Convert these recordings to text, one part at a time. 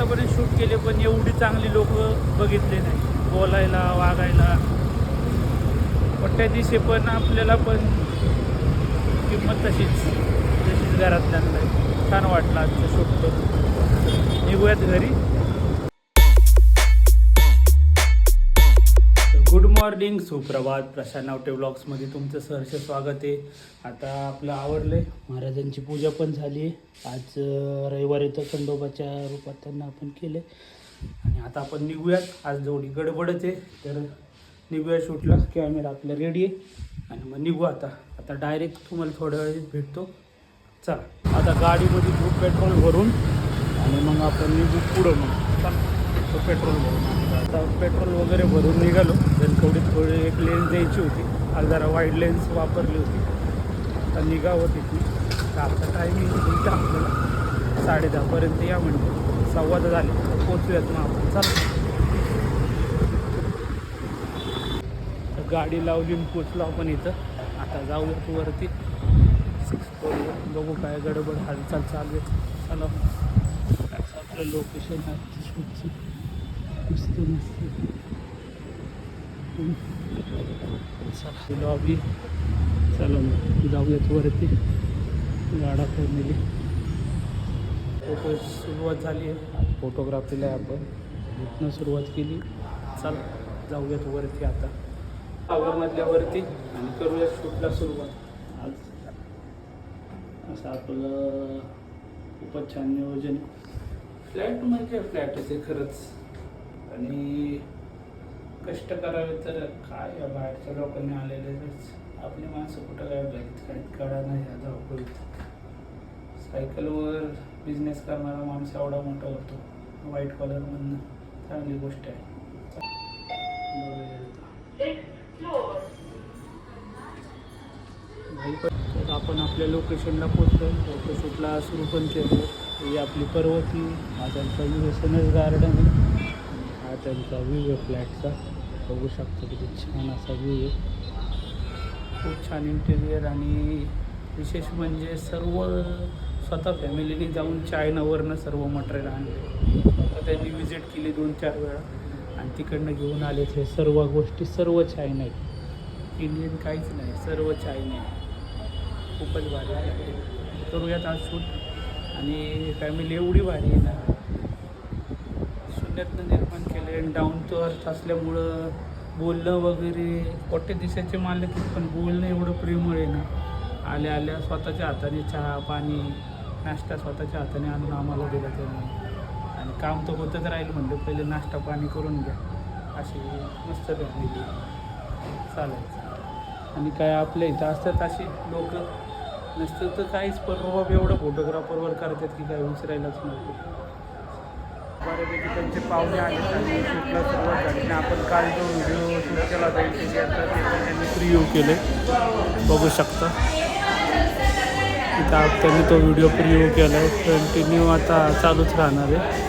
आतापर्यंत शूट केले पण एवढी चांगली लोक बघितले नाही. बोलायला वागायला. पण त्या दिवशी पण आपल्याला पण किंमत तशीच तशीच घरात आहे. छान वाटलं आजचं शूट करून निघूयात घरी. मॉर्निंग सुप्रभात प्रशांत नावटे ब्लॉग्समध्ये तुमचं सहर्ष स्वागत आहे. आता आपलं आवडलं आहे. महाराजांची पूजा पण झाली आहे. आज रविवारी तर खंडोबाच्या रूपात त्यांना आपण केले आणि आता आपण निघूयात. आज जेवढी गडबडच आहे तर निघूया शूटला. कॅमेरा आपला रेडी आहे. आणि मग निघू आता. आता डायरेक्ट तुम्हाला थोड्या वेळेस भेटतो. चला. आता गाडीमध्ये खूप पेट्रोल भरून आणि मग आपण निघू पुढं मग. चला. तो पेट्रोल भरून आता पेट्रोल वगैरे भरून निघालो. तर थोडी थोडी एक लेन्स द्यायची होती. आज जरा वाईड लेन्स वापरली होती. आता निघावं तिथून. तर आता टायमिंग तुमच्या आपल्याला साडे दहापर्यंत या म्हणजे संवाद झाले. तर पोचूयात मग आपण. चला. तर गाडी लावली पोचलो आपण इथं. आता जाऊयात वरती. बघू काय गडबड हालचाल चालू आहे. चला. आपलं लोकेशन आहे. मस्त मस्त चला लॉबी चला मग जाऊयात वरती. गाडा फॅमिली फोटो सुरुवात झाली आहे. फोटोग्राफीला आपण. इथनं सुरुवात केली. चला जाऊयात वरती आता. टावरमधल्या वरती आणि करूया शूटला सुरुवात. आज असं आपलं खूपच छान नियोजन. फ्लॅट म्हणजे फ्लॅटच आहे खरंच. आणि कष्ट करावे तर काय या बाहेरच्या लोकांनी आलेलेच आपली माणसं कुठं काय बघित काही कळा नाही ह्या धावपळीत सायकलवर बिझनेस करणारा माणूस एवढा मोठा होतो. व्हाईट कॉलरमधनं चांगली गोष्ट आहे. पण तर आपण आपल्या लोकेशनला पोचलो फोटोशूटला सुरू पण केलं. ही आपली पर्वती माझ्या त्यांचा गार्डन आहे. त्यांचा व्ह्यू आहे फ्लॅटचा बघू शकतो किती छान असा व्ह्यू आहे. खूप छान इंटेरियर आणि विशेष म्हणजे सर्व स्वतः फॅमिलीने जाऊन चायनावरनं सर्व मटेरियल आणले. तर त्यांनी विजिट केली दोन चार वेळा. आणि तिकडनं घेऊन आले ते सर्व गोष्टी सर्व चायना आहेत. इंडियन काहीच नाही सर्व चायना आहे. खूपच भारी आहे. करूयात आज शूट आणि फॅमिली एवढी भारी आहे ना. शून्यातनं निर्माण केले आणि डाऊन टू अर्थ असल्यामुळं बोलणं वगैरे कोटे दिशाचे मालक पण बोलणं एवढं प्रेमळ आहे ना. आल्या आल्या स्वतःच्या हाताने चहा पाणी नाश्ता स्वतःच्या हाताने आणून आम्हाला दिला त्यांनी. आणि काम तर होतच राहील म्हणलं पहिले नाश्ता पाणी करून घ्या. अशी मस्त फॅमिली. चालायचं. आणि काय आपल्या इथं असतात असे लोक. नसतं तर काहीच पण एवढं फोटोग्राफरवर करतात की काय विसरायलाच नको. बऱ्यापैकी त्यांचे पाहुणे आले आणि शूटला सुरुवात झाली. आणि आपण काल जो व्हिडिओ शूट केला होता इथे ते पण त्यांनी प्रिव्ह्यू केले. बघू शकता. इथं त्यांनी तो व्हिडिओ प्रिव्ह्यू केला आहे कंटिन्यू आता चालूच राहणार आहे.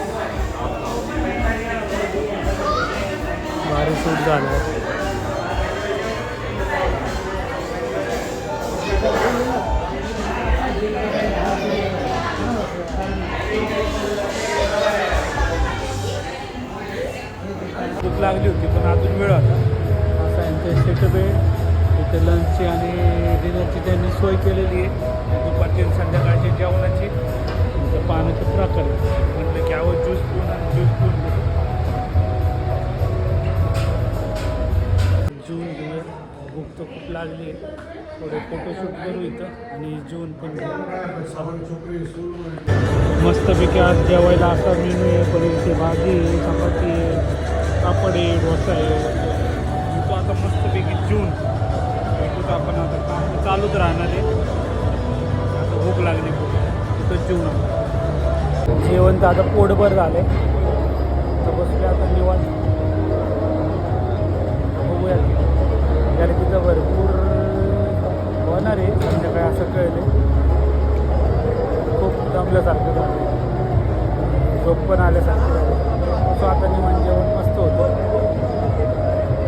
भारी शूट झाला आहे लागली होती पण अजून वेळ होता. असा यांचं सेटअप आहे इथे लंचची आणि डिनरची त्यांनी सोय केलेली आहे. दुपारची संध्याकाळची जेवणाची. पाण्याचे प्रकार. म्हटलं की आवं ज्यूस पिऊन आणि ज्यूस पिऊन जून घेऊया भूक तर खूप लागली आहे. थोडे फोटोशूट करू इथं आणि जून पण मस्तपैकी आज जेवायला असा मेनू आहे. इथे भाजी चपाती पापड आहे डोसा आहे तो आता मस्तपैकी जून. तर आपण आता काम चालूच राहणार आहे. आता भूक लागली खूप. तिथं जेवण जेवण तर आता पोटभर झालं आहे तर बसले आता निवांत. बघूया. कारण तिथं भरपूर होणार आहे. संध्याकाळी असं कळलं खूप दमल्यासारखं झालं झोप पण आल्यासारखं झालं सो आता निवांत जेवण मस्त होतं.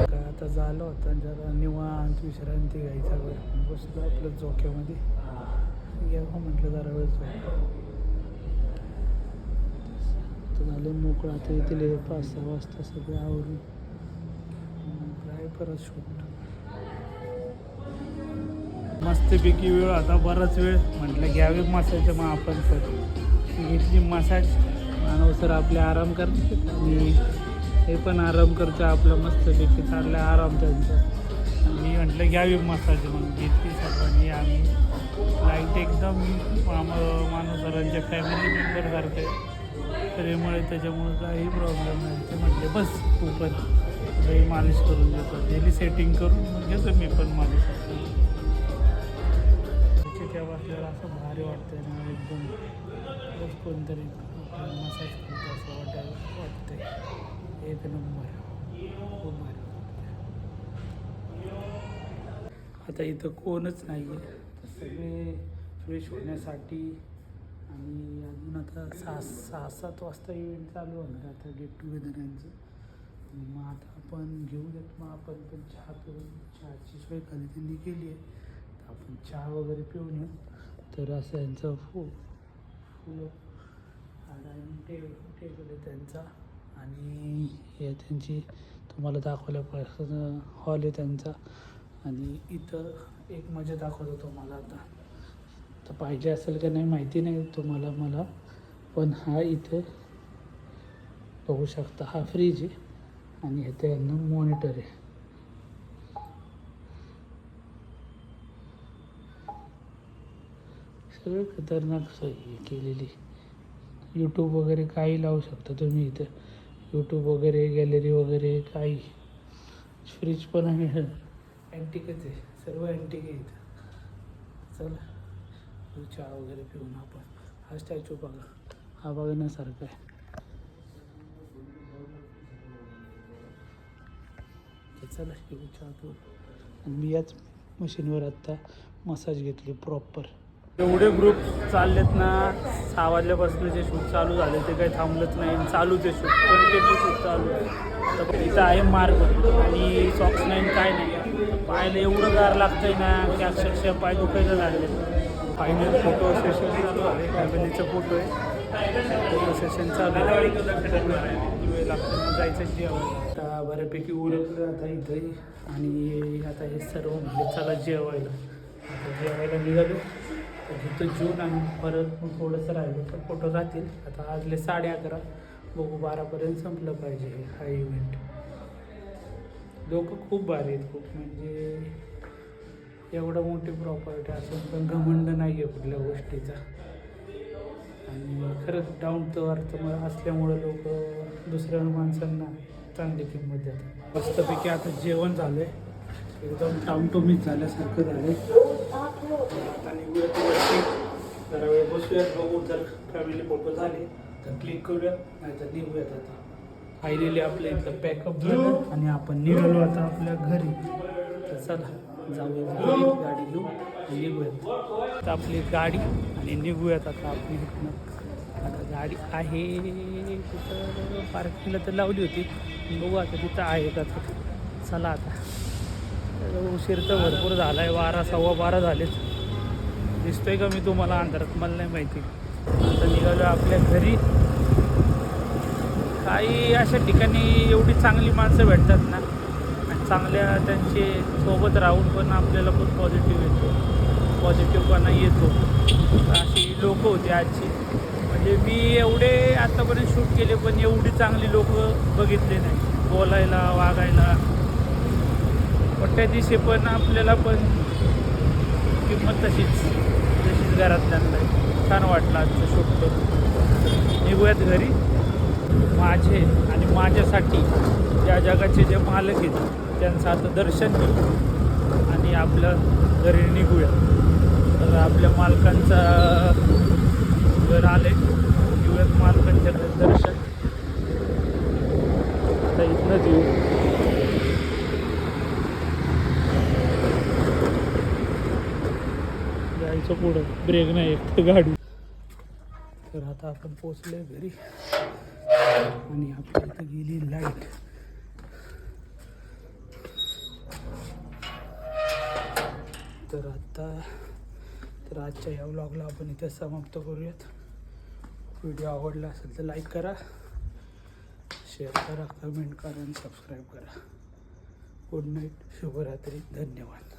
काय आता झालं होतं जरा निवांत विश्रांती घ्यायचा वेळ बसलो आपलं झोक्यामध्ये. घ्यावं म्हटलं जरा वेळ झोप. तर झालं मोकळं आता येतील हे पाच सहा वाजता सगळे आवरून. काय परत शूट मस्तपैकी वेळ आता बराच वेळ. म्हटलं घ्यावे मसाज मग आपण तर घेतली मसाज मानव सर आपले आराम करतात आणि हे पण आराम करतो आपलं मस्तपैकी चाललं आराम त्यांचा. मी म्हटलं घ्यावी मसाज. मग घेतली सर्वांनी आम्ही लाइट एकदम माम- मानव सरांच्या फॅमिली मेंबर सारखे त्यामुळे त्याच्यामुळे काही प्रॉब्लेम नाही. ते म्हटले बस तू पण काही मालिश करून घेतो डेली सेटिंग करून मग घेतो मी पण मालिश. त्याची तेव्हा आपल्याला असं भारी वाटतं ना एकदम. कोणतरी. मसाज करतो असं वाटायला वाटतंय एक नंबर खूप भारी आता इथं कोणच नाही आहे सगळे फ्रेश होण्यासाठी आणि अजून आता सहा सहा सात वाजता इव्हेंट चालू होणार आता गेट टुगेदर यांचं. मग आता आपण घेऊयात. मग आपण पण चहा पिऊन चहाची सोय खाली त्यांनी केली आहे. तर आपण चहा वगैरे पिऊन येऊ. तर असं यांचं फुल फुलं टेबल टेबल आहे त्यांचा. आणि हे त्यांची तुम्हाला दाखवल्यापासून हॉल आहे त्यांचा. आणि इथं एक मजा दाखवतो तुम्हाला आता. तर पाहिजे असेल का नाही माहिती नाही तुम्हाला मला पण हा इथे बघू शकता. हा फ्रीज आहे आणि हे यांना मॉनिटर आहे. सगळं खतरनाक सोय केलेली. यूट्यूब वगैरे काही लावू शकता तुम्ही इथं. यूट्यूब वगैरे गॅलरी वगैरे काही. फ्रीज पण आहे. अँटिकच आहे. सर्व अँटिक आहे इथं. चला. चहा वगैरे पिऊन आपण. हा स्टॅच्यू बघा. हा बघण्यासारखा आहे. चला चहा आणि मी याच मशीनवर आत्ता मसाज घेतली प्रॉपर एवढे ग्रुप चाललेत ना सहा वाजल्यापासून जे शूट चालू झाले ते काही थांबलंच नाही. चालू चालूच आहे शूट कंटिन्यू शूट चालू आहे. तर इथं आहे मार्ग. आणि सॉक्स नाही काय नाही. पाहायला एवढं गार लागतंय ना की अक्षरशः पाय दुखायला लागले. फायनल फोटो सेशन चालू आहे. फॅमिलीचा फोटो आहे. फोटो सेशन चालू आहे. वेळ लागतो जायचं जेवायला आता बऱ्यापैकी उरकलं आता इथंही. आणि आता हे सर्व म्हणजे चला जेवायला. आता जेवायला निघालो. तिथं जून आणि परत मग थोडंसं राहिलं तर फोटो राहतील. आता आजले साडे अकरा बघू बारापर्यंत संपलं पाहिजे हे हा इव्हेंट लोक खूप भारी आहेत खूप. म्हणजे एवढं मोठी प्रॉपर्टी असून पण घमंड नाही आहे कुठल्या गोष्टीचा. आणि खरंच डाऊन टू अर्थ असल्यामुळं लोक दुसऱ्या माणसांना चांगली किंमत देतात. मस्तपैकी आता जेवण झालं आहे एकदम टाऊन टू मीच झाल्यासारखं झालं आता निघूयात वरती जरा वेळ बसूयात बघू जर फॅमिली फोटो झाले तर क्लिक करूयात नाही तर निघूयात आता. फायनली आपलं इथलं पॅकअप झालं आणि आपण निघालो आता आपल्या घरी. तर चला जाऊया गाडी घेऊ आणि निघूयात. आता आपली गाडी आणि निघूयात आता आपली इथनं आता गाडी आहे तिथं पार्किंगला तर लावली होती. बघू आता तिथं आहे का तर. चला आता. तर उशीर तर भरपूर झाला आहे बारा सव्वा बारा झालेच दिसतोय का मी तुम्हाला? अंधारात मला नाही माहिती. आता निघालो आपल्या घरी. काही अशा ठिकाणी एवढी चांगली माणसं भेटतात ना. चांगल्या त्यांचे सोबत राहून पण आपल्याला खूप पॉझिटिव्ह येतो. पॉझिटिव्हपणा येतो. अशी लोक होती आजची. म्हणजे मी एवढे आत्तापर्यंत शूट केले पण एवढी चांगली लोक बघितले नाही. बोलायला वागायला. पण त्या दिवशी पण आपल्याला पण किंमत तशीच तशीच घरातल्यांना छान वाटलं आजचं शूट करून निघूयात घरी. माझे आणि माझ्यासाठी या जगाचे जे मालक आहेत त्यांचं आता दर्शन घेऊ आणि आपलं घरी निघूया. तर आपल्या मालकांचा घर आले निघूयात मालकांच्या दर्शन आता इथनंच येऊ जायचं पुढं. ब्रेक नाही एक तर गाडी. तर आता आपण पोचलोय घरी. आणि आपल्या इथं गेली लाइट तर आता तर आजच्या ह्या व्लॉगला आपण इथे समाप्त करूयात. व्हिडिओ आवडला असेल तर लाईक करा. शेअर करा कमेंट करा आणि सबस्क्राईब करा. गुड नाईट शुभरात्री. धन्यवाद.